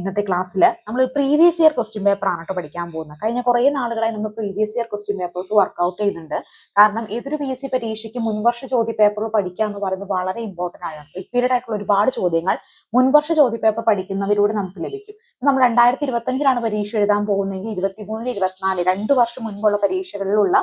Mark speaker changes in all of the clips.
Speaker 1: ഇന്നത്തെ ക്ലാസ്സിൽ നമ്മൾ പ്രീവിയസ് ഇയർ ക്വസ്റ്റ്യൻ പേപ്പർ ആണ് കേട്ടോ പഠിക്കാൻ പോകുന്നത്. കഴിഞ്ഞ കുറേ നാളുകളായി നമ്മൾ previous year question papers work out ചെയ്യുന്നുണ്ട്. കാരണം ഏതൊരു പി എസ് സി പരീക്ഷയ്ക്ക് മുൻവർഷ ചോദ്യ പേപ്പർ പഠിക്കുക എന്ന് പറയുന്നത് വളരെ ഇമ്പോർട്ടന്റ് ആണ്. റിപ്പീറ്റഡ് ആയിട്ടുള്ള ഒരുപാട് ചോദ്യങ്ങൾ മുൻവർഷ ചോദ്യ പേപ്പർ പഠിക്കുന്നവരോട് നമുക്ക് ലഭിക്കും. നമ്മൾ രണ്ടായിരത്തി ഇരുപത്തഞ്ചിലാണ് പരീക്ഷ എഴുതാൻ പോകുന്നതെങ്കിൽ ഇരുപത്തിമൂന്നിൽ ഇരുപത്തിനാല് രണ്ട് വർഷം മുൻപുള്ള പരീക്ഷകളിലുള്ള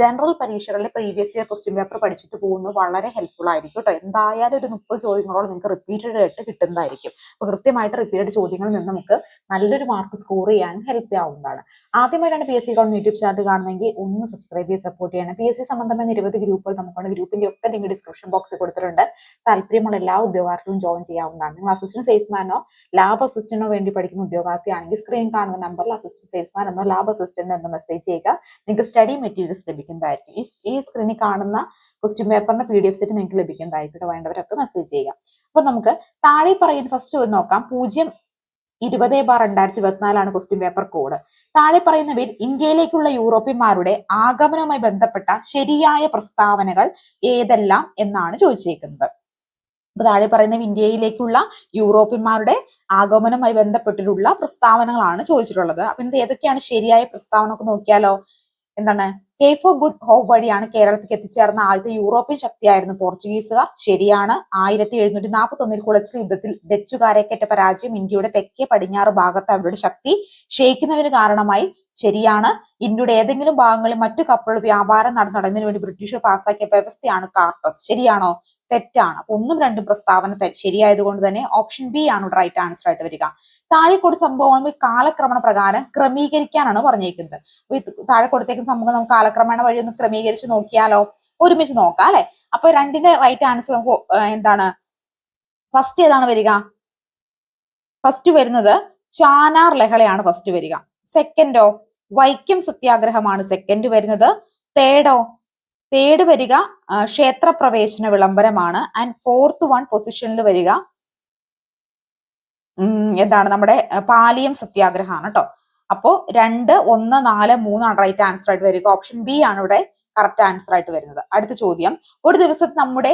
Speaker 1: ജനറൽ പരീക്ഷകളിലെ പ്രീവിയസ് ഇയർ ക്വസ്റ്റ്യൻ പേപ്പർ പഠിച്ചിട്ട് പോകുന്നത് വളരെ ഹെൽപ്ഫുൾ ആയിരിക്കും കേട്ടോ എന്തായാലും ഒരു മുപ്പത് ചോദ്യങ്ങളോളം നിങ്ങൾക്ക് റിപ്പീറ്റഡ് ആയിട്ട് കിട്ടുന്നതായിരിക്കും. അപ്പോൾ കൃത്യമായിട്ട് റിപ്പീറ്റഡ് ചോദ്യങ്ങളിൽ നിന്ന് നമുക്ക് നല്ലൊരു മാർക്ക് സ്കോർ ചെയ്യാൻ ഹെൽപ്പ് ആവുന്നതാണ്. ആദ്യമായിട്ടാണ് P S C account YouTube channel കാണുന്നെങ്കിൽ ഒന്ന് സബ്സ്ക്രൈബ് ചെയ്ത് സപ്പോർട്ട് ചെയ്യണം. പി എസ് സി സംബന്ധമായ നിരവധി ഗ്രൂപ്പുകൾ നമുക്കുണ്ട്. ഗ്രൂപ്പിന്റെ ഒക്കെ ലിങ്ക് ഡിസ്ക്രിപ്ഷൻ ബോക്സിൽ കൊടുത്തിട്ടുണ്ട്. താല്പര്യമുള്ള എല്ലാ ഉദ്യോഗാർത്ഥികളും ജോയിൻ ചെയ്യാവുന്നതാണ്. നിങ്ങൾ അസിസ്റ്റന്റ് സെയിൽസ്മാനോ ലാബ് അസിസ്റ്റന്റോ വേണ്ടി പഠിക്കുന്ന ഉദ്യോഗാർത്ഥിയാണെങ്കിൽ സ്ക്രീൻ കാണുന്ന നമ്പറിൽ അസിസ്റ്റന്റ് സെയിൽസ്മാൻ എന്നോ ലാബ് അസിസ്റ്റന്റ് എന്നോ മെസ്സേജ് ചെയ്യുക. നിങ്ങൾക്ക് സ്റ്റഡി മെറ്റീരിയൽസ് ലഭിക്കുന്നതായിരിക്കും. ഈ സ്ക്രീനിൽ കാണുന്ന ക്വസ്റ്റ്യൻ പേപ്പറിന്റെ പി ഡി എഫ് സെറ്റ് നിങ്ങൾക്ക് ലഭിക്കുന്നതായിരിക്കും. വേണ്ടവരൊക്കെ മെസ്സേജ് ചെയ്യുക. അപ്പൊ നമുക്ക് താഴെ പറയുന്ന ഫസ്റ്റ് നോക്കാം. പൂജ്യം ഇരുപത് ബാർ രണ്ടായിരത്തി ഇരുപത്തിനാലാണ് ക്വസ്റ്റ്യൻ പേപ്പർ കോഡ് താഴെ പറയുന്നവയിൽ ഇന്ത്യയിലേക്കുള്ള യൂറോപ്യന്മാരുടെ ആഗമനവുമായി ബന്ധപ്പെട്ട ശരിയായ പ്രസ്താവനകൾ ഏതെല്ലാം എന്നാണ് ചോദിച്ചേക്കുന്നത്. അപ്പൊ താഴെ പറയുന്ന ഇന്ത്യയിലേക്കുള്ള യൂറോപ്യന്മാരുടെ ആഗമനവുമായി ബന്ധപ്പെട്ടിട്ടുള്ള പ്രസ്താവനകളാണ് ചോദിച്ചിട്ടുള്ളത്. അപ്പൊ ഇത് ഏതൊക്കെയാണ് ശരിയായ പ്രസ്താവന ഒക്കെ നോക്കിയാലോ? എന്താണ്? ഓഫ് ഗുഡ് ഹോപ്പ് വഴിയാണ് കേരളത്തിലേക്ക് എത്തിച്ചേർന്ന ആദ്യത്തെ യൂറോപ്യൻ ശക്തിയായിരുന്നു പോർച്ചുഗീസുകാർ. ശരിയാണ് ആയിരത്തി എഴുന്നൂറ്റി നാൽപ്പത്തി ഒന്നിൽ കുളച്ചിൽ യുദ്ധത്തിൽ ഡച്ചുകാരെ കെട്ട പരാജയം ഇന്ത്യയുടെ തെക്കേ പടിഞ്ഞാറ് ഭാഗത്ത് അവരുടെ ശക്തി ക്ഷയിക്കുന്നതിന് കാരണമായി. ശരിയാണ് ഇന്ത്യയുടെ ഏതെങ്കിലും ഭാഗങ്ങളിൽ മറ്റു കപ്പലുകൾ വ്യാപാരം നടന്നതിനു വേണ്ടി ബ്രിട്ടീഷ് പാസാക്കിയ വ്യവസ്ഥയാണ് കാർട്ടസ്. ശരിയാണോ? തെറ്റാണ്. ഒന്നും രണ്ടും പ്രസ്താവന ശരിയായതുകൊണ്ട് തന്നെ ഓപ്ഷൻ ബി ആണ് റൈറ്റ് ആൻസർ ആയിട്ട് വരിക. താഴെ കൊടുത്ത സംഭവങ്ങൾ കാലക്രമണ പ്രകാരം ക്രമീകരിക്കാനാണ് പറഞ്ഞേക്കുന്നത് താഴെ കൊടുത്തേക്കുന്ന സംഭവം നമുക്ക് കാലക്രമേണ വഴി ഒന്ന് ക്രമീകരിച്ച് നോക്കിയാലോ? ഒരുമിച്ച് നോക്കാം അല്ലെ? അപ്പൊ രണ്ടിന്റെ റൈറ്റ് ആൻസർ നമുക്ക് എന്താണ്? ഫസ്റ്റ് ഏതാണ് വരിക? ഫസ്റ്റ് വരുന്നത് ചാനാർ ലഹളയാണ് ഫസ്റ്റ് വരിക. സെക്കൻഡോ വൈക്കം സത്യാഗ്രഹമാണ് സെക്കൻഡ് വരുന്നത്. തേർഡോ തേർഡ് വരിക ക്ഷേത്രപ്രവേശന വിളംബരമാണ്. ആൻഡ് ഫോർത്ത് വൺ പൊസിഷനിൽ വരിക. എന്താണ് നമ്മുടെ പാലിയം സത്യാഗ്രഹമാണ് കേട്ടോ അപ്പോ രണ്ട് ഒന്ന് നാല് മൂന്നാണ് റൈറ്റ് ആൻസർ ആയിട്ട് വരിക. ഓപ്ഷൻ ബി ആണ് ഇവിടെ കറക്റ്റ് ആൻസർ ആയിട്ട് വരുന്നത്. അടുത്ത ചോദ്യം. ഒരു ദിവസം നമ്മുടെ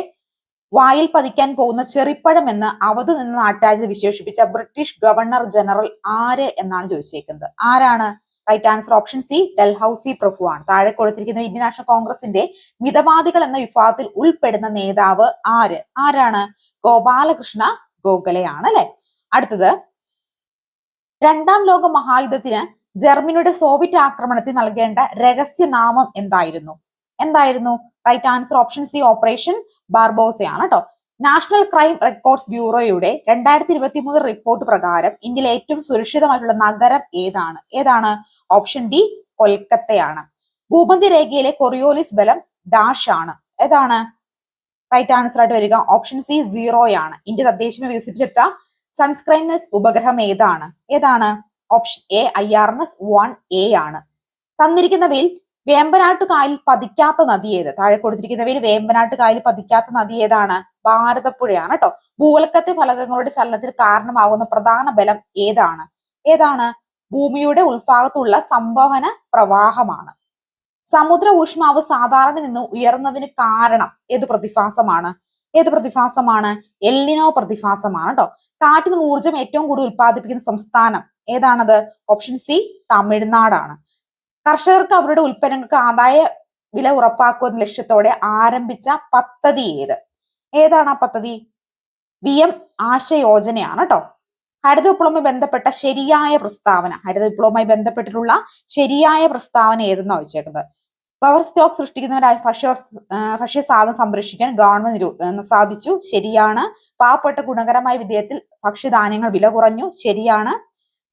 Speaker 1: വായിൽ പതിക്കാൻ പോകുന്ന ചെറിപ്പഴം എന്ന് അവധി നിന്ന് നാട്ടാഴ്ച വിശേഷിപ്പിച്ച ബ്രിട്ടീഷ് ഗവർണർ ജനറൽ ആര് എന്നാണ് ചോദിച്ചേക്കുന്നത്? ആരാണ്? Right answer option C Dalhousie പ്രഭു ആണ്. താഴെ കൊടുത്തിരിക്കുന്ന ഇന്ത്യൻ നാഷണൽ കോൺഗ്രസിന്റെ മിതവാദികൾ എന്ന വിഭാഗത്തിൽ ഉൾപ്പെടുന്ന നേതാവ് ആര്? ആരാണ്? ഗോപാലകൃഷ്ണ ഗോഖലെയാണ് അല്ലെ? അടുത്തത് രണ്ടാം ലോക മഹായുദ്ധത്തിന് ജർമ്മനിയുടെ സോവിയറ്റ് ആക്രമണത്തിൽ നൽകേണ്ട രഹസ്യനാമം എന്തായിരുന്നു? എന്തായിരുന്നു? Right answer option C operation ബാർബോസയാണ് കേട്ടോ നാഷണൽ ക്രൈം റെക്കോർഡ്സ് ബ്യൂറോയുടെ രണ്ടായിരത്തി ഇരുപത്തി മൂന്ന് റിപ്പോർട്ട് പ്രകാരം ഇന്ത്യയിലെ ഏറ്റവും സുരക്ഷിതമായിട്ടുള്ള നഗരം ഏതാണ്? ഏതാണ്? ഓപ്ഷൻ ഡി കൊൽക്കത്തയാണ്. ഭൂമധ്യരേഖയിലെ കൊറിയോലിസ് ബലം ഡാഷ് ആണ്. ഏതാണ്? റൈറ്റ് ആൻസർ ആയിട്ട് വരിക. ഓപ്ഷൻ സി സീറോ ആണ്. ഇന്ത്യ തദ്ദേശീയ വികസിപ്പിച്ചെടുത്ത സൺസ്ക്രൈനസ് ഉപഗ്രഹം ഏതാണ്? ഏതാണ്? Option A I R N S one A ആണ്. തന്നിരിക്കുന്നവയിൽ വേമ്പനാട്ട് കായൽ പതിക്കാത്ത നദി ഏത്? താഴെ കൊടുത്തിരിക്കുന്നവയിൽ വേമ്പനാട്ട് കായൽ പതിക്കാത്ത നദി ഏതാണ്? ഭാരതപ്പുഴയാണ് കേട്ടോ. ഭൂവൽക്കത്തെ ഫലകങ്ങളുടെ ചലനത്തിന് കാരണമാകുന്ന പ്രധാന ബലം ഏതാണ്? ഏതാണ്? ഭൂമിയുടെ ഉൾഭാഗത്തുള്ള സംഭവന പ്രവാഹമാണ്. സമുദ്ര ഊഷ്മാവ് സാധാരണ നിന്ന് ഉയർന്നതിന് കാരണം ഏത് പ്രതിഭാസമാണ്? ഏത് പ്രതിഭാസമാണ്? എല്ലിനോ പ്രതിഭാസമാണ് കേട്ടോ കാറ്റിൽ നിന്ന് ഊർജം ഏറ്റവും കൂടുതൽ ഉത്പാദിപ്പിക്കുന്ന സംസ്ഥാനം ഏതാണത്? ഓപ്ഷൻ സി തമിഴ്നാടാണ്. കർഷകർക്ക് അവരുടെ ഉൽപ്പന്നങ്ങൾക്ക് ആദായ വില ഉറപ്പാക്കുന്ന ലക്ഷ്യത്തോടെ ആരംഭിച്ച പദ്ധതി ഏത്? ഏതാണ് ആ പദ്ധതി? വി എം ആശയോജനയാണ് കേട്ടോ ഹരിത വിപ്ലവവുമായി ബന്ധപ്പെട്ട ശരിയായ പ്രസ്താവന ഹരിത വിപ്ലവവുമായി ബന്ധപ്പെട്ടിട്ടുള്ള ശരിയായ പ്രസ്താവന ഏതെന്ന് ചോദിച്ചേക്കുന്നത്? പവർ സ്റ്റോക്ക് സൃഷ്ടിക്കുന്നവരായ ഭക്ഷ്യ ഭക്ഷ്യ സാധനം സംരക്ഷിക്കാൻ ഗവൺമെന്റ് സാധിച്ചു. ശരിയാണ്. പാവപ്പെട്ട ഗുണകരമായ വിധേയത്തിൽ ഭക്ഷ്യധാന്യങ്ങൾ വില കുറഞ്ഞു. ശരിയാണ്.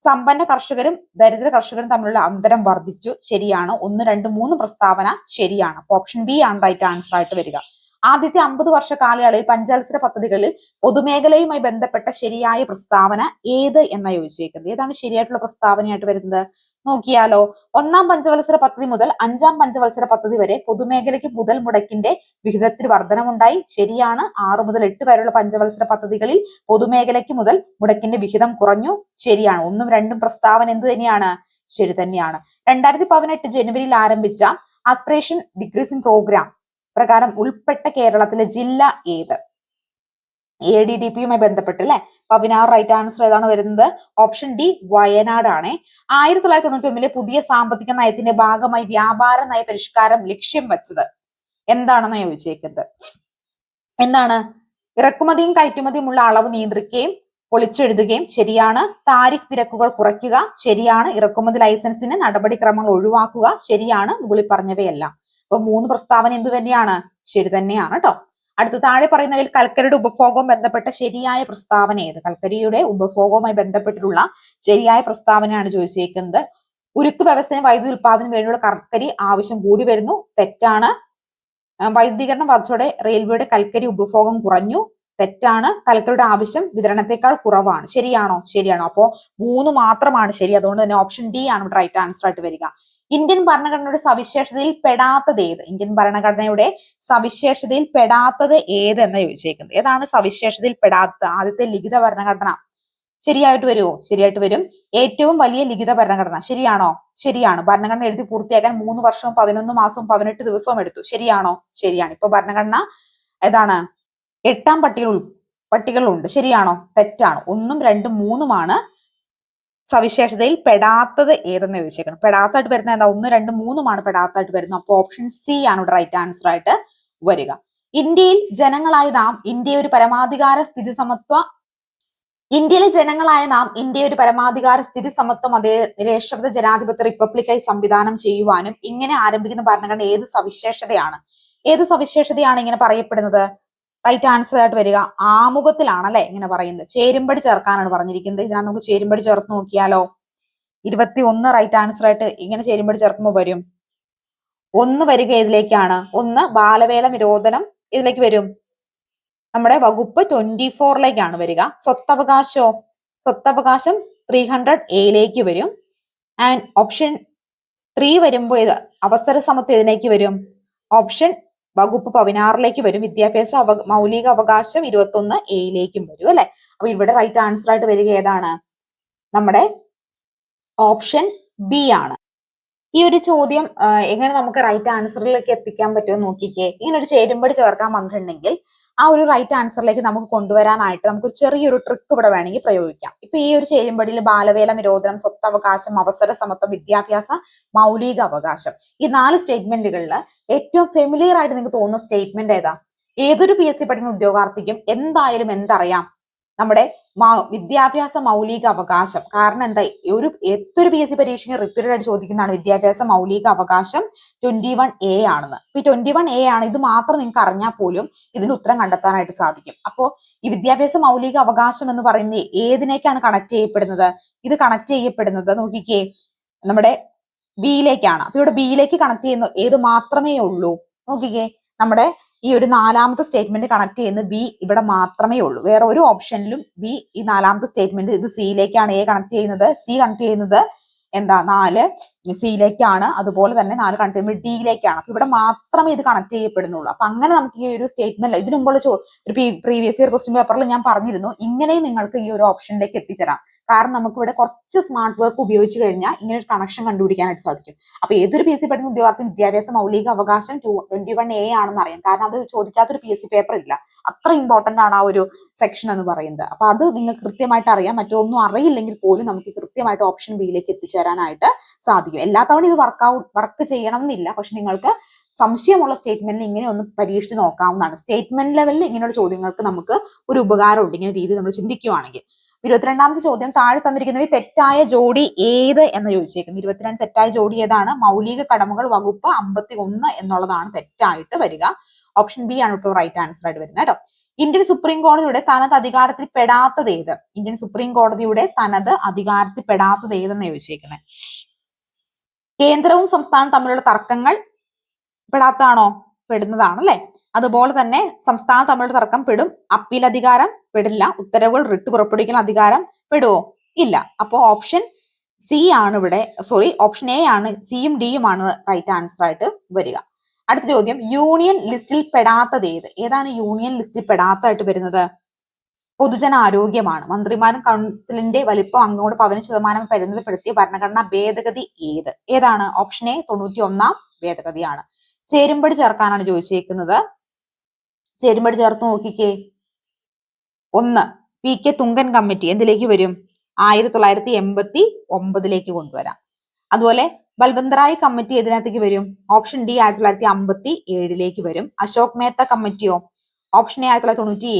Speaker 1: സമ്പന്ന കർഷകരും ദരിദ്ര കർഷകരും തമ്മിലുള്ള അന്തരം വർദ്ധിച്ചു. ശരിയാണ്. ഒന്ന് രണ്ട് മൂന്ന് പ്രസ്താവന ശരിയാണ്. ഓപ്ഷൻ ബി ആണ് റൈറ്റ് ആൻസർ ആയിട്ട് വരിക. ആദ്യത്തെ അമ്പത് വർഷ കാലയളവിൽ പഞ്ചാത്സര പദ്ധതികളിൽ പൊതുമേഖലയുമായി ബന്ധപ്പെട്ട ശരിയായ പ്രസ്താവന ഏത് എന്നാണ് ചോദിച്ചേക്കുന്നത്? ഏതാണ് ശരിയായിട്ടുള്ള പ്രസ്താവനയായിട്ട് വരുന്നത്? നോക്കിയാലോ ഒന്നാം പഞ്ചവത്സര പദ്ധതി മുതൽ അഞ്ചാം പഞ്ചവത്സര പദ്ധതി വരെ പൊതുമേഖലയ്ക്ക് മുതൽ മുടക്കിന്റെ വിഹിതത്തിൽ വർധനമുണ്ടായി ശരിയാണ് ആറ് മുതൽ എട്ട് വരെയുള്ള പഞ്ചവത്സര പദ്ധതികളിൽ പൊതുമേഖലയ്ക്ക് മുതൽ മുടക്കിന്റെ വിഹിതം കുറഞ്ഞു. ശരിയാണ് ഒന്നും രണ്ടും പ്രസ്താവന എന്ത് തന്നെയാണ്? ശരി തന്നെയാണ്. രണ്ടായിരത്തി പതിനെട്ട് ജനുവരിയിൽ ആരംഭിച്ച ആസ്പിറേഷൻ ഡിക്രീസിംഗ് പ്രോഗ്രാം പ്രകാരം ഉൾപ്പെട്ട കേരളത്തിലെ ജില്ല ഏത്? എ ഡി ഡി പിയുമായി ബന്ധപ്പെട്ട് അല്ലെ പതിനാറ് റൈറ്റ് ആൻസർ ഏതാണ് വരുന്നത്? ഓപ്ഷൻ ഡി വയനാടാണ്. ആയിരത്തി തൊള്ളായിരത്തി തൊണ്ണൂറ്റി ഒന്നിലെ പുതിയ സാമ്പത്തിക നയത്തിന്റെ ഭാഗമായി വ്യാപാര നയ പരിഷ്കാരം ലക്ഷ്യം വെച്ചത് എന്താണെന്ന് ചോദിച്ചേക്കുന്നത്? എന്താണ്? ഇറക്കുമതിയും കയറ്റുമതിയും ഉള്ള അളവ് നിയന്ത്രിക്കുകയും പൊളിച്ചെഴുതുകയും ശരിയാണ്. താരിഫ് നിരക്കുകൾ കുറയ്ക്കുക ശരിയാണ്. ഇറക്കുമതി ലൈസൻസിന് നടപടിക്രമങ്ങൾ ഒഴിവാക്കുക ശരിയാണ്. മുകളിൽ പറഞ്ഞവയെല്ലാം. അപ്പൊ മൂന്ന് പ്രസ്താവന എന്ത് തന്നെയാണ്? ശരി തന്നെയാണ് കേട്ടോ അടുത്ത താഴെ പറയുന്നവയിൽ കൽക്കരിയുടെ ഉപഭോഗവും ബന്ധപ്പെട്ട ശരിയായ പ്രസ്താവന ഏത്? കൽക്കരിയുടെ ഉപഭോഗവുമായി ബന്ധപ്പെട്ടിട്ടുള്ള ശരിയായ പ്രസ്താവനയാണ് ചോദിച്ചേക്കുന്നത്. ഉരുക്ക് വ്യവസ്ഥയും വൈദ്യുതി ഉൽപാദനം വേണ്ടിയുള്ള കൽക്കരി ആവശ്യം കൂടി വരുന്നു. തെറ്റാണ്. വൈദ്യുതീകരണം വർദ്ധിച്ചോടെ റെയിൽവേയുടെ കൽക്കരി ഉപഭോഗം കുറഞ്ഞു. തെറ്റാണ്. കൽക്കരിയുടെ ആവശ്യം വിതരണത്തെക്കാൾ കുറവാണ്. ശരിയാണോ? ശരിയാണോ? അപ്പോ മൂന്ന് മാത്രമാണ് ശരി. അതുകൊണ്ട് തന്നെ ഓപ്ഷൻ ഡി ആണ് റൈറ്റ് ആൻസർ ആയിട്ട് വരിക. ഇന്ത്യൻ ഭരണഘടനയുടെ സവിശേഷതയിൽ പെടാത്തത് ഏത്? ഇന്ത്യൻ ഭരണഘടനയുടെ സവിശേഷതയിൽ പെടാത്തത് ഏത് എന്ന് ചോദിച്ചേക്കുന്നത്? ഏതാണ് സവിശേഷതയിൽ പെടാത്തത് ആദ്യത്തെ ലിഖിത ഭരണഘടന. ശരിയായിട്ട് വരുമോ ശരിയായിട്ട് വരും. ഏറ്റവും വലിയ ലിഖിത ഭരണഘടന. ശരിയാണോ? ശരിയാണ്. ഭരണഘടന എഴുതി പൂർത്തിയാക്കാൻ മൂന്ന് വർഷവും പതിനൊന്ന് മാസവും പതിനെട്ട് ദിവസവും എടുത്തു. ശരിയാണോ? ശരിയാണ്. ഇപ്പൊ ഭരണഘടന ഏതാണ്? എട്ടാം പട്ടികൾ പട്ടികകളുണ്ട് ശരിയാണോ? തെറ്റാണ്? ഒന്നും രണ്ടും മൂന്നുമാണ് സവിശേഷതയിൽ പെടാത്തത് ഏതെന്ന് ചോദിച്ചേക്കണം. പെടാത്തായിട്ട് വരുന്നത് എന്താ? ഒന്ന് രണ്ട് മൂന്നുമാണ് പെടാത്തായിട്ട് വരുന്നത്. അപ്പോൾ ഓപ്ഷൻ സി ആണ് ഇവിടെ റൈറ്റ് ആൻസർ ആയിട്ട് വരിക. ഇന്ത്യയിൽ ജനങ്ങളായ നാം ഇന്ത്യ ഒരു പരമാധികാര സ്ഥിതി സമത്വ ഇന്ത്യയിലെ ജനങ്ങളായ നാം ഇന്ത്യ ഒരു പരമാധികാര സ്ഥിതി സമത്വം അതേ നിരേക്ഷത ജനാധിപത്യ റിപ്പബ്ലിക്കായി സംവിധാനം ചെയ്യുവാനും ഇങ്ങനെ ആരംഭിക്കുന്ന ഭരണഘടന ഏത് സവിശേഷതയാണ്? ഏത് സവിശേഷതയാണ് ഇങ്ങനെ പറയപ്പെടുന്നത്? റൈറ്റ് ആൻസർ ആയിട്ട് വരിക. ആമുഖത്തിലാണ് അല്ലെ ഇങ്ങനെ പറയുന്നത്. ചേരുമ്പടി ചേർക്കാനാണ് പറഞ്ഞിരിക്കുന്നത്. ഇതിനകത്ത് നമുക്ക് ചേരുമ്പടി ചേർത്ത് നോക്കിയാലോ? ഇരുപത്തി ഒന്ന് റൈറ്റ് ആൻസർ ആയിട്ട് ഇങ്ങനെ ചേരുമ്പടി ചേർക്കുമ്പോൾ വരും. ഒന്ന് വരിക ഇതിലേക്കാണ്. ഒന്ന് ബാലവേല നിരോധനം ഇതിലേക്ക് വരും. നമ്മുടെ വകുപ്പ് ട്വന്റി ഫോറിലേക്കാണ് വരിക. സ്വത്തവകാശോ? സ്വത്തവകാശം ത്രീ ഹൺഡ്രഡ് എയിലേക്ക് വരും. ആൻഡ് ഓപ്ഷൻ ത്രീ വരുമ്പോൾ അവസര സമത്വം ഇതിലേക്ക് വരും. ഓപ്ഷൻ വകുപ്പ് പതിനാറിലേക്ക് വരും. വിദ്യാഭ്യാസ അവ മൗലിക അവകാശം ഇരുപത്തി ഒന്ന് എയിലേക്കും വരും അല്ലെ? അപ്പൊ ഇവിടെ റൈറ്റ് ആൻസർ ആയിട്ട് വരിക ഏതാണ്? നമ്മുടെ ഓപ്ഷൻ ബി ആണ്. ഈ ഒരു ചോദ്യം എങ്ങനെ നമുക്ക് റൈറ്റ് ആൻസറിലേക്ക് എത്തിക്കാൻ പറ്റുമോ നോക്കിക്കേ. ഇങ്ങനെ ഒരു ചേരുമ്പടി ചേർക്കാൻ വന്നിട്ടുണ്ടെങ്കിൽ ആ ഒരു റൈറ്റ് ആൻസറിലേക്ക് നമുക്ക് കൊണ്ടുവരാനായിട്ട് നമുക്ക് ചെറിയൊരു ട്രിക്ക് ഇവിടെ വേണമെങ്കിൽ പ്രയോഗിക്കാം. ഇപ്പൊ ഈ ഒരു ചേരുമ്പടിയിൽ ബാലവേല നിരോധനം സ്വത്തവകാശം അവസര സമത്വം വിദ്യാഭ്യാസ മൗലിക അവകാശം ഈ നാല് സ്റ്റേറ്റ്മെന്റുകളിൽ ഏറ്റവും ഫെമിലിയർ ആയിട്ട് നിങ്ങൾക്ക് തോന്നുന്ന സ്റ്റേറ്റ്മെന്റ് ഏതാ? ഏതൊരു പി എസ് സി പഠിക്കുന്ന ഉദ്യോഗാർത്ഥിക്കും എന്തായാലും എന്തറിയാം? നമ്മുടെ വിദ്യാഭ്യാസ മൗലിക അവകാശം. കാരണം എന്താ? ഒരു ഏതൊരു പി എസ് സി പരീക്ഷയ്ക്ക് റിപ്പീറ്റഡ് ആയിട്ട് ചോദിക്കുന്നതാണ് വിദ്യാഭ്യാസ മൗലിക അവകാശം ട്വന്റി വൺ എ ആണെന്ന്. ഇപ്പൊ ട്വന്റി വൺ എ ആണ്. ഇത് മാത്രം നിങ്ങൾക്ക് അറിഞ്ഞാൽ പോലും ഇതിന് ഉത്തരം കണ്ടെത്താനായിട്ട് സാധിക്കും. അപ്പോ ഈ വിദ്യാഭ്യാസ മൗലിക അവകാശം എന്ന് പറയുന്നത് ഏതിനേക്കാണ് കണക്ട് ചെയ്യപ്പെടുന്നത്? ഇത് കണക്ട് ചെയ്യപ്പെടുന്നത് നോക്കിക്കേ നമ്മുടെ ബിയിലേക്കാണ് അപ്പൊ ഇവിടെ ബിയിലേക്ക് കണക്ട് ചെയ്യുന്ന ഏത് മാത്രമേ ഉള്ളൂ? നോക്കിക്കേ നമ്മുടെ ഈ ഒരു നാലാമത്തെ സ്റ്റേറ്റ്മെന്റ് കണക്ട് ചെയ്യുന്ന ബി ഇവിടെ മാത്രമേ ഉള്ളൂ. വേറെ ഒരു ഓപ്ഷനിലും ബി ഈ നാലാമത്തെ സ്റ്റേറ്റ്മെന്റ് ഇത് സിയിലേക്കാണ് എ കണക്ട് ചെയ്യുന്നത്. സി കണക്ട് ചെയ്യുന്നത് എന്താ? നാല്. സിയിലേക്കാണ് അതുപോലെ തന്നെ നാല് കണക്ട് ചെയ്യുമ്പോൾ ഡിയിലേക്കാണ് അപ്പൊ ഇവിടെ മാത്രമേ ഇത് കണക്ട് ചെയ്യപ്പെടുന്നുള്ളൂ. അപ്പൊ അങ്ങനെ നമുക്ക് ഈ ഒരു സ്റ്റേറ്റ്മെന്റ് ഇതിനു മുമ്പുള്ള ചോ ഒരു പ്രീവിയസ് ഇയർ ക്വസ്റ്റ്യൻ പേപ്പറിൽ ഞാൻ പറഞ്ഞിരുന്നു. ഇങ്ങനെയും നിങ്ങൾക്ക് ഈ ഒരു ഓപ്ഷനിലേക്ക് എത്തിച്ചേരാം. കാരണം നമുക്ക് ഇവിടെ കുറച്ച് സ്മാർട്ട് വർക്ക് ഉപയോഗിച്ച് കഴിഞ്ഞാൽ ഇങ്ങനെ ഒരു കണക്ഷൻ കണ്ടുപിടിക്കാനായിട്ട് സാധിക്കും. അപ്പൊ ഏതൊരു പി എസ് സി പഠിക്കുന്ന ഉദ്യോഗാർത്ഥി വിദ്യാഭ്യാസ മൗലിക അവകാശം ട്വന്റി വൺ എ ആണെന്ന് അറിയാം കാരണം അത് ചോദിക്കാത്തൊരു പി എസ് സി പേപ്പർ ഇല്ല. അത്ര ഇമ്പോർട്ടന്റ് ആണ് ആ ഒരു സെക്ഷൻ എന്ന് പറയുന്നത്. അപ്പൊ അത് നിങ്ങൾക്ക് കൃത്യമായിട്ട് അറിയാം. മറ്റൊന്നും അറിയില്ലെങ്കിൽ പോലും നമുക്ക് കൃത്യമായിട്ട് ഓപ്ഷൻ ബിയിലേക്ക് എത്തിച്ചേരാനായിട്ട് സാധിക്കും. എല്ലാ തവണ ഇത് വർക്ക്ഔട്ട് വർക്ക് ചെയ്യണം എന്നില്ല പക്ഷെ നിങ്ങൾക്ക് സംശയമുള്ള സ്റ്റേറ്റ്മെന്റിൽ ഇങ്ങനെ ഒന്ന് പരീക്ഷിച്ച് നോക്കാവുന്നതാണ്. സ്റ്റേറ്റ്മെന്റ് ലെവലിൽ ഇങ്ങനെയുള്ള ചോദ്യങ്ങൾക്ക് നമുക്ക് ഒരു ഉപകാരമുണ്ട്. ഇങ്ങനെ രീതി നമ്മൾ ചിന്തിക്കുകയാണെങ്കിൽ ഇരുപത്തിരണ്ടാമത്തെ ചോദ്യം താഴെ തന്നിരിക്കുന്നവയിൽ തെറ്റായ ജോഡി ഏത് എന്ന് ചോദിച്ചേക്കുന്നു. ഇരുപത്തിരണ്ട് തെറ്റായ ജോഡി ഏതാണ്? മൗലിക കടമകൾ വകുപ്പ് അമ്പത്തി ഒന്ന് എന്നുള്ളതാണ് തെറ്റായിട്ട് വരിക. ഓപ്ഷൻ ബി ആണ് ഇപ്പോൾ റൈറ്റ് ആൻസർ ആയിട്ട് വരുന്നത് കേട്ടോ. ഇന്ത്യൻ സുപ്രീം കോടതിയുടെ തനത് അധികാരത്തിൽ പെടാത്തത് ഏത്? ഇന്ത്യൻ സുപ്രീം കോടതിയുടെ തനത് അധികാരത്തിൽ പെടാത്തത് ഏതെന്ന് ചോദിച്ചേക്കുന്നത് കേന്ദ്രവും സംസ്ഥാനവും തമ്മിലുള്ള തർക്കങ്ങൾ പെടാത്തതാണോ പെടുന്നതാണ് അല്ലെ അതുപോലെ തന്നെ സംസ്ഥാനം തമ്മിലുള്ള തർക്കം പെടും അപ്പീൽ അധികാരം പെടില്ല ഉത്തരവുകൾ റിട്ട് പുറപ്പെടുവിക്കുന്ന അധികാരം പെടുവോ? ഇല്ല. അപ്പോ ഓപ്ഷൻ സി ആണ് ഇവിടെ സോറി ഓപ്ഷൻ എ ആണ് സിയും ഡിയും ആണ് റൈറ്റ് ആൻസർ ആയിട്ട് വരിക. അടുത്ത ചോദ്യം യൂണിയൻ ലിസ്റ്റിൽ പെടാത്തത് ഏത്? ഏതാണ് യൂണിയൻ ലിസ്റ്റിൽ പെടാത്തതായിട്ട് വരുന്നത്? പൊതുജന ആരോഗ്യമാണ്. മന്ത്രിമാരും കൗൺസിലിന്റെ വലിപ്പം അംഗങ്ങളുടെ പതിനഞ്ച് ശതമാനം പരിമിതപ്പെടുത്തിയ ഭരണഘടനാ ഭേദഗതി ഏത്? ഏതാണ്? ഓപ്ഷൻ എ തൊണ്ണൂറ്റി ഒന്നാം ഭേദഗതിയാണ്. ചേരുമ്പടി ചേർക്കാനാണ് ചോദിച്ചേക്കുന്നത്. ചേരുമ്പടി ചേർത്ത് നോക്കിക്കേ. ഒന്ന് പി കെ തുങ്കൻ കമ്മിറ്റി എന്തിലേക്ക് വരും? ആയിരത്തി തൊള്ളായിരത്തി എൺപത്തി ഒമ്പതിലേക്ക് കൊണ്ടുവരാം. അതുപോലെ ബൽബന്തറായ് കമ്മിറ്റി ഏതിനകത്തേക്ക് വരും? ഓപ്ഷൻ ഡി ആയിരത്തി തൊള്ളായിരത്തി അമ്പത്തി ഏഴിലേക്ക് വരും. അശോക് മേത്ത കമ്മിറ്റിയോ? ഓപ്ഷൻ എ ആയിരത്തി തൊള്ളായിരത്തി തൊണ്ണൂറ്റി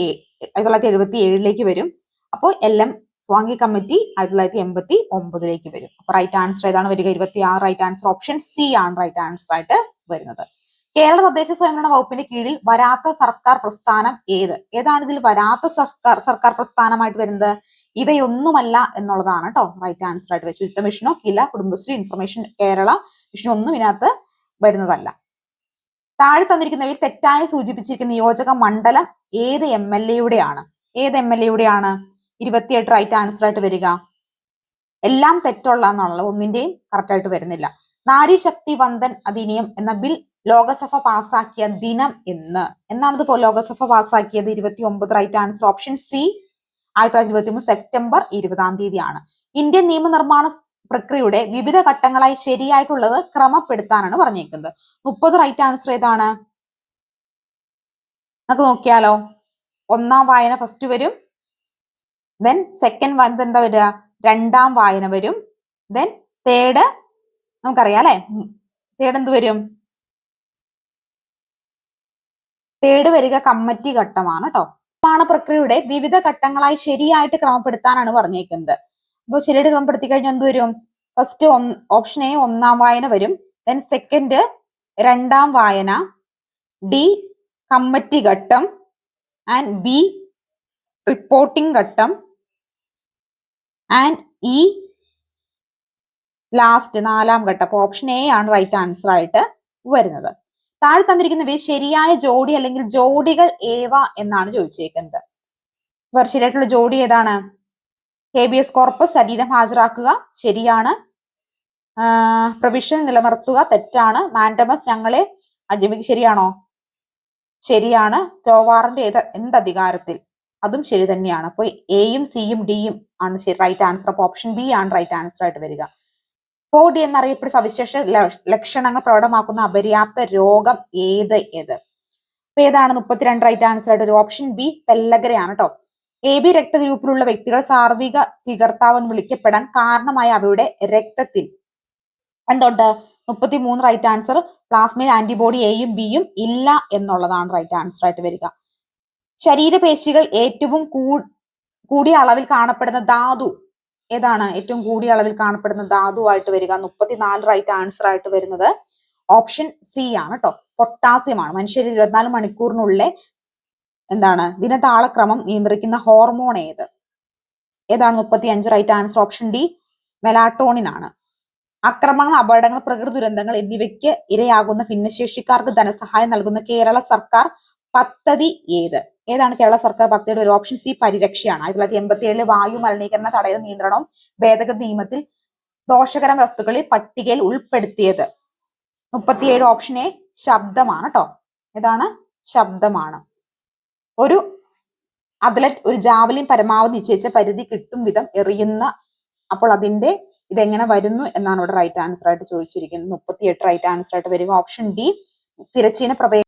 Speaker 1: ആയിരത്തി തൊള്ളായിരത്തി എഴുപത്തി ഏഴിലേക്ക് വരും. അപ്പോൾ എൽ എം സ്വാങ്കി കമ്മിറ്റി ആയിരത്തി തൊള്ളായിരത്തി എൺപത്തി ഒമ്പതിലേക്ക് വരും. അപ്പൊ റൈറ്റ് ആൻസർ ഏതാണ് വരിക? ഇരുപത്തി ആറ് റൈറ്റ് ആൻസർ ഓപ്ഷൻ സി ആണ് റൈറ്റ് ആൻസർ ആയിട്ട് വരുന്നത്. കേരള തദ്ദേശ സ്വയംഭരണ വകുപ്പിന്റെ കീഴിൽ വരാത്ത സർക്കാർ പ്രസ്ഥാനം ഏത്? ഏതാണ് ഇതിൽ വരാത്ത സർക്കാർ സർക്കാർ പ്രസ്ഥാനമായിട്ട് വരുന്നത്? ഇവയൊന്നുമല്ല എന്നുള്ളതാണ് കേട്ടോ റൈറ്റ് ആൻസർ ആയിട്ട് വെച്ചു ശുചിത്വ മിഷനോ കില കുടുംബശ്രീ ഇൻഫർമേഷൻ കേരള മിഷനോ ഒന്നും ഇതിനകത്ത് വരുന്നതല്ല. താഴെ തന്നിരിക്കുന്നവയിൽ തെറ്റായി സൂചിപ്പിച്ചിരിക്കുന്ന നിയോജക മണ്ഡലം ഏത് എം എൽ എയുടെയാണ്? ഏത് എം എൽ എയുടെയാണ്? ഇരുപത്തിയെട്ട് റൈറ്റ് ആൻസർ ആയിട്ട് വരിക. എല്ലാം തെറ്റുള്ള എന്നുള്ളത് ഒന്നിന്റെയും കറക്റ്റ് ആയിട്ട് വരുന്നില്ല. നാരി ശക്തി വന്ദൻ അധിനിയം എന്ന ബിൽ ലോകസഭ പാസാക്കിയ ദിനം ഇന്ന് എന്നാണ് ഇത് ലോകസഭ പാസാക്കിയത് ഇരുപത്തി ഒമ്പത് റൈറ്റ് ആൻസർ ഓപ്ഷൻ സി ആയിരത്തി തൊള്ളായിരത്തി ഇരുപത്തി മൂന്ന് സെപ്റ്റംബർ ഇരുപതാം തീയതിയാണ്. ഇന്ത്യൻ നിയമനിർമ്മാണ പ്രക്രിയയുടെ വിവിധ ഘട്ടങ്ങളായി ശരിയായിട്ടുള്ളത് ക്രമപ്പെടുത്താനാണ് പറഞ്ഞേക്കുന്നത് മുപ്പത് റൈറ്റ് ആൻസർ ഏതാണ്? നമുക്ക് നോക്കിയാലോ. ഒന്നാം വായന ഫസ്റ്റ് വരും ദെൻ സെക്കൻഡ് വായന എന്താ വരിക? രണ്ടാം വായന വരും ദെൻ തേർഡ് നമുക്കറിയാം അല്ലെ? തേർഡ് എന്ത് വരും? തേർഡ് വരിക കമ്മിറ്റി ഘട്ടമാണ് കേട്ടോ നിർമ്മാണ പ്രക്രിയയുടെ വിവിധ ഘട്ടങ്ങളായി ശരിയായിട്ട് ക്രമപ്പെടുത്താനാണ് പറഞ്ഞേക്കുന്നത്. അപ്പോൾ ശരിയായിട്ട് ക്രമപ്പെടുത്തി കഴിഞ്ഞാൽ എന്ത് വരും? ഫസ്റ്റ് ഓപ്ഷൻ എ ഒന്നാം വായന വരും. ദെൻ സെക്കൻഡ് രണ്ടാം വായന ഡി കമ്മിറ്റി ഘട്ടം ആൻഡ് ബി റിപ്പോർട്ടിംഗ് ഘട്ടം ആൻഡ് ഇ ലാസ്റ്റ് നാലാം ഘട്ടം. അപ്പൊ ഓപ്ഷൻ എ ആണ് റൈറ്റ് ആൻസർ ആയിട്ട് വരുന്നത്. താഴെ തന്നിരിക്കുന്നവയിൽ ശരിയായ ജോഡി അല്ലെങ്കിൽ ജോഡികൾ ഏവ എന്നാണ് ചോദിച്ചേക്കുന്നത്. ഇവർ ശരിയായിട്ടുള്ള ജോഡി ഏതാണ്? ഹേബിയസ് കോർപ്പസ് ശരീരം ഹാജരാക്കുക ശരിയാണ്. പ്രൊവിഷൻ നിലനിർത്തുക തെറ്റാണ്. മാൻഡമസ് ഞങ്ങളെ അജമിക്ക് ശരിയാണോ? ശരിയാണ്. ടോവാറിന്റെ ഏത് എന്ത് അധികാരത്തിൽ അതും ശരി തന്നെയാണ്. അപ്പോൾ എയും സിയും ഡിയും ആണ് ശരി റൈറ്റ് ആൻസർ അപ്പോൾ ഓപ്ഷൻ ബി ആണ് റൈറ്റ് ആൻസർ ആയിട്ട് വരിക. ഫോർ ഡി എന്നറിയപ്പെടുന്ന സവിശേഷ ലക്ഷണങ്ങൾ പ്രകടമാക്കുന്ന അപര്യാപ്ത രോഗം ഏത്? ഏത്? അപ്പൊ ഏതാണ് മുപ്പത്തിരണ്ട് റൈറ്റ് ആൻസർ ആയിട്ട് ഒരു ഓപ്ഷൻ ബി പെല്ലഗരയാണ് കേട്ടോ എ ബി രക്തഗ്രൂപ്പിലുള്ള വ്യക്തികൾ സാർവിക സ്വീകർത്താവ് എന്ന് വിളിക്കപ്പെടാൻ കാരണമായ അവയുടെ രക്തത്തിൽ. എന്തുണ്ട്? മുപ്പത്തി മൂന്ന് റൈറ്റ് ആൻസർ പ്ലാസ്മയിൽ ആന്റിബോഡി എയും ബിയും ഇല്ല എന്നുള്ളതാണ് റൈറ്റ് ആൻസർ ആയിട്ട് വരിക. ശരീരപേശികൾ ഏറ്റവും കൂടിയ അളവിൽ കാണപ്പെടുന്ന ധാതു ഏതാണ് ഏറ്റവും കൂടിയ അളവിൽ കാണപ്പെടുന്ന ധാതുവായിട്ട് വരിക. മുപ്പത്തിനാല് റൈറ്റ് ആൻസർ ആയിട്ട് വരുന്നത് ഓപ്ഷൻ സി ആണ് കേട്ടോ പൊട്ടാസ്യമാണ്. മനുഷ്യർ ഇരുപത്തിനാല് മണിക്കൂറിനുള്ളിലെ എന്താണ്? ദിനതാളക്രമം നിയന്ത്രിക്കുന്ന ഹോർമോൺ ഏത്? ഏതാണ് മുപ്പത്തി അഞ്ച് right answer option D melatonin ആണ്. അക്രമങ്ങൾ അപകടങ്ങൾ പ്രകൃതി ദുരന്തങ്ങൾ എന്നിവയ്ക്ക് ഇരയാകുന്ന ഭിന്നശേഷിക്കാർക്ക് ധനസഹായം നൽകുന്ന കേരള സർക്കാർ പദ്ധതി ഏത്? ഏതാണ് കേരള സർക്കാർ പദ്ധതിയുടെ ഒരു ഓപ്ഷൻ? സി പരിരക്ഷയാണ്. ആയിരത്തി തൊള്ളായിരത്തി എൺപത്തി വായു മലിനീകരണ തടയൽ നിയന്ത്രണവും ഭേദഗതി നിയമത്തിൽ ദോഷകരം വസ്തുക്കളിൽ പട്ടികയിൽ ഉൾപ്പെടുത്തിയത്. മുപ്പത്തിയേഴ് ഓപ്ഷൻ എ ശബ്ദമാണ് കേട്ടോ ഏതാണ്? ശബ്ദമാണ്. ഒരു അത്ലറ്റ് ഒരു ജാവലിൻ പരമാവധി നിശ്ചയിച്ച പരിധി കിട്ടും വിധം എറിയുന്ന അപ്പോൾ അതിന്റെ ഇതെങ്ങനെ വരുന്നു എന്നാണ് ഇവിടെ റൈറ്റ് ആൻസർ ആയിട്ട് ചോദിച്ചിരിക്കുന്നത്. മുപ്പത്തിയെട്ട് റൈറ്റ് ആൻസർ ആയിട്ട് വരിക. ഓപ്ഷൻ ഡി തിരച്ചീന പ്രവേ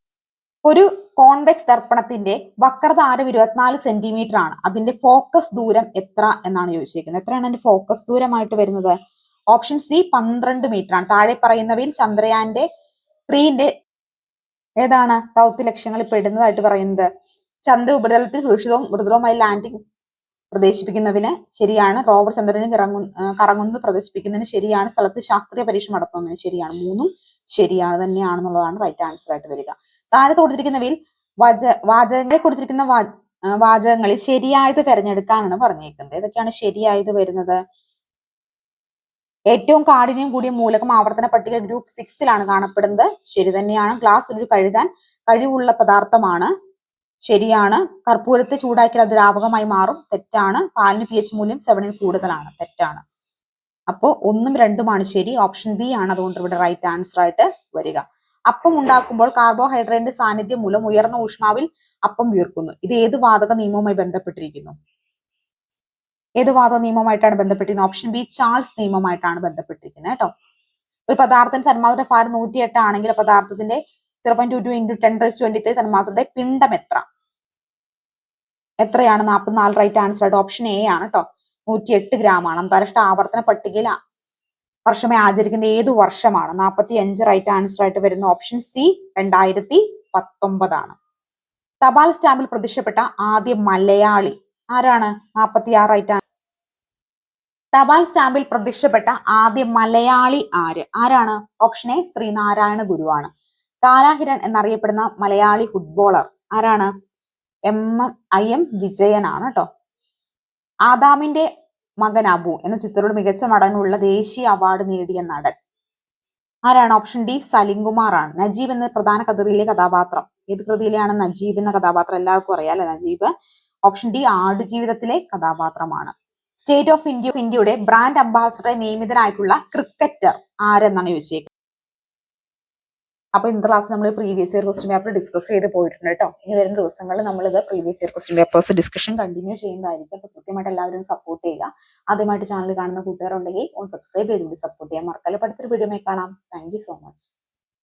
Speaker 1: ഒരു കോൺവെക്സ് ദർപ്പണത്തിന്റെ വക്രത ആരം ഇരുപത്തിനാല് സെന്റിമീറ്റർ ആണ്. അതിന്റെ ഫോക്കസ് ദൂരം എത്ര എന്നാണ് ചോദിച്ചിരിക്കുന്നത്. എത്രയാണ് അതിന്റെ ഫോക്കസ് ദൂരമായിട്ട് വരുന്നത്? ഓപ്ഷൻ സി പന്ത്രണ്ട് മീറ്റർ ആണ്. താഴെ പറയുന്നവയിൽ ചന്ദ്രയാന്റെ ത്രീന്റെ ഏതാണ്? ദൗത്യ ലക്ഷ്യങ്ങളിൽ പെടുന്നതായിട്ട് പറയുന്നത്. ചന്ദ്ര ഉപരിതലത്തിൽ സുരക്ഷിതവും മൃദുലവുമായി ലാൻഡിംഗ് പ്രദർശിപ്പിക്കുന്നതിന് ശരിയാണ്. റോവർ ചന്ദ്രനെ ഇറങ്ങു കറങ്ങുന്നു പ്രദർശിപ്പിക്കുന്നതിന് ശരിയാണ്. സ്ഥലത്ത് ശാസ്ത്രീയ പരീക്ഷ നടത്തുന്നതിന് ശരിയാണ്. മൂന്നും ശരിയാണ് തന്നെയാണെന്നുള്ളതാണ് റൈറ്റ് ആൻസർ ആയിട്ട് വരിക. താഴെ കൊടുത്തിരിക്കുന്നവയിൽ വാച വാചകങ്ങളെ കൊടുത്തിരിക്കുന്ന വാചകങ്ങളിൽ ശരിയായത് തിരഞ്ഞെടുക്കാനാണ് പറഞ്ഞേക്കുന്നത്. ഏതൊക്കെയാണ് ശരിയായത് വരുന്നത്. ഏറ്റവും കാഠിന്യം കൂടിയ മൂലകം ആവർത്തന പട്ടിക ഗ്രൂപ്പ് സിക്സിലാണ് കാണപ്പെടുന്നത്. ശരി തന്നെയാണ്. ഗ്ലാസ് ഒരു കഴുകാൻ കഴിവുള്ള പദാർത്ഥമാണ്. ശരിയാണ്. കർപ്പൂരത്തെ ചൂടാക്കിയാൽ അത് ദ്രാവകമായി മാറും. തെറ്റാണ്. പാലിന് പി എച്ച് മൂല്യം സെവനിൽ കൂടുതലാണ്. തെറ്റാണ്. അപ്പോൾ ഒന്നും രണ്ടുമാണ് ശരി. ഓപ്ഷൻ ബി ആണ്. അതുകൊണ്ട് ഇവിടെ റൈറ്റ് ആൻസർ ആയിട്ട് വരിക. അപ്പം ഉണ്ടാക്കുമ്പോൾ കാർബോഹൈഡ്രേറ്റിന്റെ സാന്നിധ്യം മൂലം ഉയർന്ന ഊഷ്മാവിൽ അപ്പം വീർക്കുന്നു. ഇത് ഏത് വാതക നിയമവുമായി ബന്ധപ്പെട്ടിരിക്കുന്നു? ഏത് വാതക നിയമവുമായിട്ടാണ് ബന്ധപ്പെട്ടിരിക്കുന്നത്? ഓപ്ഷൻ ബി ചാൾസ് നിയമമായിട്ടാണ് ബന്ധപ്പെട്ടിരിക്കുന്നത് കേട്ടോ. ഒരു പദാർത്ഥത്തിന്റെ തന്മാത്ര ഭാരം നൂറ്റി എട്ട് ആണെങ്കിൽ പദാർത്ഥത്തിന്റെ zero point two two into ten rise twenty three തന്മാത്രയുടെ പിണ്ടം എത്ര? എത്രയാണ്? നാൽപ്പത്തിനാല് റൈറ്റ് ആൻസർ ആയിട്ട് ഓപ്ഷൻ എ ആണ് കേട്ടോ. നൂറ്റി എട്ട് ഗ്രാം ആണ്. അന്താരാഷ്ട്ര ആവർത്തന പട്ടികയിൽ വർഷമേ ആചരിക്കുന്ന ഏതു വർഷമാണ്? നാൽപ്പത്തി അഞ്ച് റൈറ്റ് ആൻസർ ആയിട്ട് വരുന്ന ഓപ്ഷൻ സി രണ്ടായിരത്തി പത്തൊമ്പതാണ് തപാൽ സ്റ്റാമ്പിൽ പ്രത്യക്ഷപ്പെട്ട ആദ്യ മലയാളി ആരാണ്? നാൽപ്പത്തി ആറ് റൈറ്റ് തപാൽ സ്റ്റാമ്പിൽ പ്രത്യക്ഷപ്പെട്ട ആദ്യ മലയാളി ആര്? ആരാണ്? ഓപ്ഷൻ എ ശ്രീനാരായണ ഗുരുവാണ്. കാലാഹിരൻ എന്നറിയപ്പെടുന്ന മലയാളി ഫുട്ബോളർ ആരാണ്? എം എം ഐ എം വിജയനാണ് കേട്ടോ. ആദാമിന്റെ മകൻ എന്ന ചിത്രത്തോട് മികച്ച നടനുള്ള ദേശീയ അവാർഡ് നേടിയ നടൻ. ആരാണ്? ഓപ്ഷൻ ഡി സലിം കുമാർ ആണ് നജീബ് എന്ന പ്രധാന കഥയിലെ കഥാപാത്രം. ഏത് കൃതിയിലെയാണ് നജീബ് എന്ന കഥാപാത്രം? എല്ലാവർക്കും അറിയാലോ നജീബ്? ഓപ്ഷൻ ഡി ആടുജീവിതത്തിലെ കഥാപാത്രമാണ്. സ്റ്റേറ്റ് ഓഫ് ഇന്ത്യ ഇന്ത്യയുടെ ബ്രാൻഡ് അംബാസഡറെ നിയമിതനായിട്ടുള്ള ക്രിക്കറ്റർ ആരെന്നാണ് ചോദിച്ചേക്കുന്നത് അപ്പൊ ഇന്നത്തെ ക്ലാസ് നമ്മൾ previous year question paper discuss ചെയ്ത് പോയിട്ടുണ്ട് കേട്ടോ ഇനി വരുന്ന ദിവസങ്ങളിൽ നമ്മൾ ഇത് previous year question papers discussion continue ചെയ്യുന്നതായിരിക്കും. അപ്പൊ കൃത്യമായിട്ട് എല്ലാവരും സപ്പോർട്ട് ചെയ്യുക. ആദ്യമായിട്ട് ചാനൽ കാണുന്ന കൂട്ടുകാരുണ്ടെങ്കിൽ ഒന്ന് സബ്സ്ക്രൈബ് ചെയ്തുകൊണ്ട് സപ്പോർട്ട് ചെയ്യാൻ മറക്കാതെ അടുത്തൊരു വീഡിയോ കാണാം. Thank so much